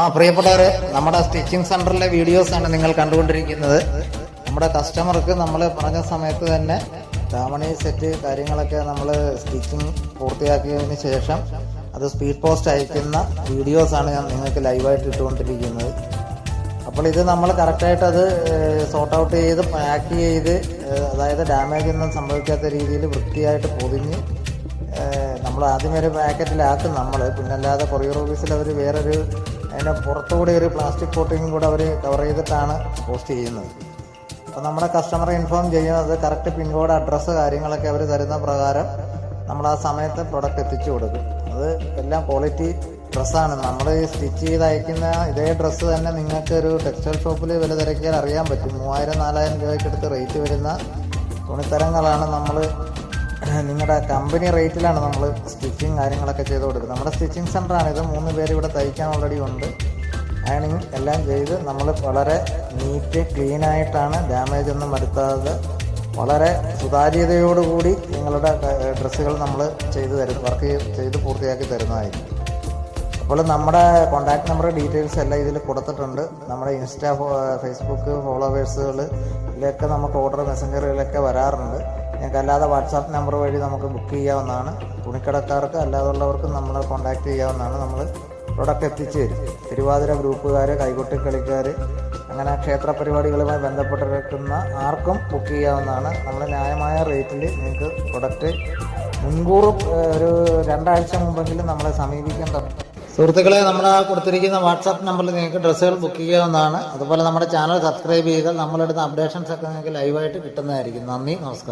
ആ പ്രിയപ്പെട്ടവരെ നമ്മുടെ സ്റ്റിച്ചിങ് സെന്ററിലെ വീഡിയോസ് ആണ് നിങ്ങൾ കണ്ടുകൊണ്ടിരിക്കുന്നത്. നമ്മുടെ കസ്റ്റമർക്ക് നമ്മൾ പറഞ്ഞ സമയത്ത് തന്നെ ദാമണി സെറ്റ് കാര്യങ്ങളൊക്കെ നമ്മൾ സ്റ്റിച്ചിങ് പൂർത്തിയാക്കിയതിന് ശേഷം അത് സ്പീഡ് പോസ്റ്റ് അയക്കുന്ന വീഡിയോസ് ആണ് ഞാൻ നിങ്ങൾക്ക് ലൈവായിട്ട് ഇട്ടുകൊണ്ടിരിക്കുന്നത്. അപ്പോൾ ഇത് നമ്മൾ കറക്റ്റായിട്ട് അത് സോർട്ട് ഔട്ട് ചെയ്ത് പാക്ക് ചെയ്ത് അതായത് ഡാമേജ് ഒന്നും സംഭവിക്കാത്ത രീതിയിൽ വൃത്തിയായിട്ട് പൊതിഞ്ഞ് നമ്മൾ ആദ്യം ഒരു പാക്കറ്റിലാക്കും നമ്മൾ പിന്നല്ലാതെ കൊറിയർ ഓഫീസിൽ അവർ വേറൊരു അതിന്റെ പുറത്തുകൂടി ഒരു പ്ലാസ്റ്റിക് കോട്ടിങ്ങും കൂടെ അവർ കവർ ചെയ്തിട്ടാണ് പോസ്റ്റ് ചെയ്യുന്നത്. അപ്പോൾ നമ്മുടെ കസ്റ്റമറെ ഇൻഫോം ചെയ്യുന്നത് കറക്റ്റ് പിൻകോഡ് അഡ്രസ്സ് കാര്യങ്ങളൊക്കെ അവർ തരുന്ന പ്രകാരം നമ്മൾ ആ സമയത്ത് പ്രൊഡക്റ്റ് എത്തിച്ചു കൊടുക്കും. അത് എല്ലാം ക്വാളിറ്റി ഡ്രസ്സാണ് നമ്മൾ സ്റ്റിച്ച് ചെയ്ത് അയക്കുന്ന ഇതേ ഡ്രസ്സ് തന്നെ നിങ്ങൾക്ക് ഒരു ടെക്സ്റ്റൈൽ ഷോപ്പിൽ വില തിരക്കിയാൽ അറിയാൻ പറ്റും. മൂവായിരം നാലായിരം രൂപയ്ക്ക് അടുത്ത് റേറ്റ് വരുന്ന തുണിത്തരങ്ങളാണ് നമ്മൾ നിങ്ങളുടെ കമ്പനി റേറ്റിലാണ് നമ്മൾ സ്റ്റിച്ചിങ് കാര്യങ്ങളൊക്കെ ചെയ്ത് കൊടുക്കുന്നത്. നമ്മുടെ സ്റ്റിച്ചിങ് സെന്ററാണ് ഇത്. മൂന്ന് പേര് ഇവിടെ തയ്ക്കാൻ ഓൾറെഡി ഉണ്ട്. അയണിങ് എല്ലാം ചെയ്ത് നമ്മൾ വളരെ നീറ്റ് ക്ലീൻ ആയിട്ടാണ് ഡാമേജ് ഒന്നും വരുത്താതെ വളരെ സുതാര്യതയോടുകൂടി നിങ്ങളുടെ ഡ്രസ്സുകൾ നമ്മൾ ചെയ്ത് തരും വർക്ക് ചെയ്ത് പൂർത്തിയാക്കി തരുന്നതായിരിക്കും. അപ്പോൾ നമ്മുടെ കോൺടാക്ട് നമ്പർ ഡീറ്റെയിൽസ് എല്ലാം ഇതിൽ കൊടുത്തിട്ടുണ്ട്. നമ്മുടെ ഇൻസ്റ്റാ ഫേസ്ബുക്ക് ഫോളോവേഴ്സുകൾ ഇതിലൊക്കെ നമുക്ക് ഓർഡർ മെസ്സഞ്ചറുകളിലൊക്കെ വരാറുണ്ട്. ഞങ്ങൾക്ക് അല്ലാതെ വാട്സാപ്പ് നമ്പർ വഴി നമുക്ക് ബുക്ക് ചെയ്യാവുന്നതാണ്. തുണിക്കടക്കാർക്ക് അല്ലാതുള്ളവർക്കും നമ്മളെ കോൺടാക്ട് ചെയ്യാവുന്നതാണ്. നമ്മൾ പ്രൊഡക്റ്റ് എത്തിച്ചു തരും. തിരുവാതിര ഗ്രൂപ്പുകാർ കൈകൊട്ടി കളിക്കാർ അങ്ങനെ ക്ഷേത്ര പരിപാടികളുമായി ബന്ധപ്പെട്ടിരിക്കുന്ന ആർക്കും ബുക്ക് ചെയ്യാവുന്നതാണ്. നമ്മൾ ന്യായമായ റേറ്റിൽ നിങ്ങൾക്ക് പ്രൊഡക്റ്റ് മുൻകൂർ ഒരു രണ്ടാഴ്ച മുമ്പെങ്കിലും നമ്മളെ സമീപിക്കേണ്ട സുഹൃത്തുക്കളെ നമ്മൾ കൊടുത്തിരിക്കുന്ന വാട്സാപ്പ് നമ്പറിൽ നിങ്ങൾക്ക് ഡ്രസ്സുകൾ ബുക്ക് ചെയ്യാവുന്നതാണ്. അതുപോലെ നമ്മുടെ ചാനൽ സബ്സ്ക്രൈബ് ചെയ്താൽ നമ്മളെടുത്ത അപ്ഡേഷൻസ് ഒക്കെ നിങ്ങൾക്ക് ലൈവായിട്ട് കിട്ടുന്നതായിരിക്കും. നന്ദി നമസ്കാരം.